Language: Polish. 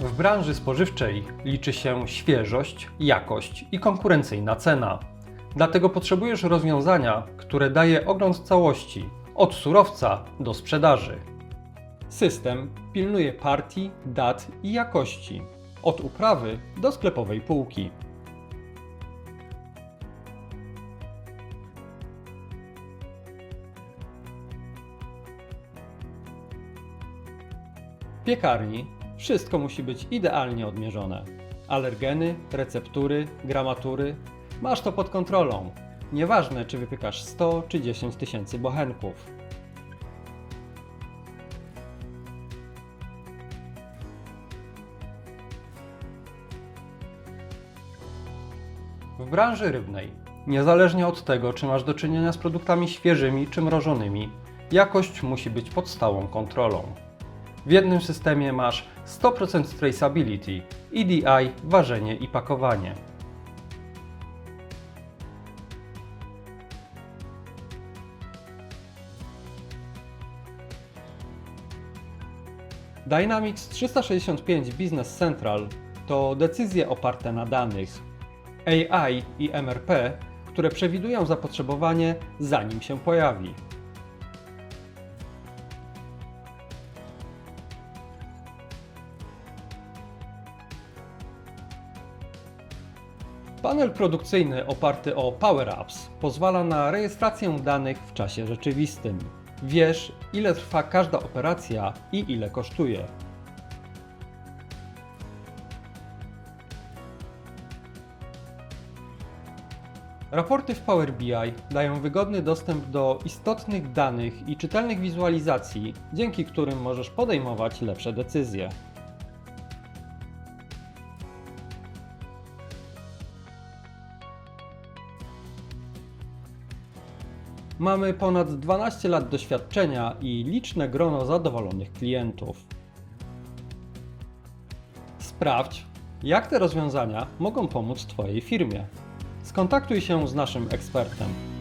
W branży spożywczej liczy się świeżość, jakość i konkurencyjna cena. Dlatego potrzebujesz rozwiązania, które daje ogląd całości, od surowca do sprzedaży. System pilnuje partii, dat i jakości, od uprawy do sklepowej półki. Piekarni wszystko musi być idealnie odmierzone. Alergeny, receptury, gramatury masz to pod kontrolą. Nieważne, czy wypykasz 100 czy 10 tysięcy bochenków. W branży rybnej, niezależnie od tego, czy masz do czynienia z produktami świeżymi czy mrożonymi, jakość musi być pod stałą kontrolą. W jednym systemie masz 100% traceability, EDI, ważenie i pakowanie. Dynamics 365 Business Central to decyzje oparte na danych, AI i MRP, które przewidują zapotrzebowanie zanim się pojawi. Panel produkcyjny oparty o Power Apps pozwala na rejestrację danych w czasie rzeczywistym. Wiesz, ile trwa każda operacja i ile kosztuje. Raporty w Power BI dają wygodny dostęp do istotnych danych i czytelnych wizualizacji, dzięki którym możesz podejmować lepsze decyzje. Mamy ponad 12 lat doświadczenia i liczne grono zadowolonych klientów. Sprawdź, jak te rozwiązania mogą pomóc Twojej firmie. Skontaktuj się z naszym ekspertem.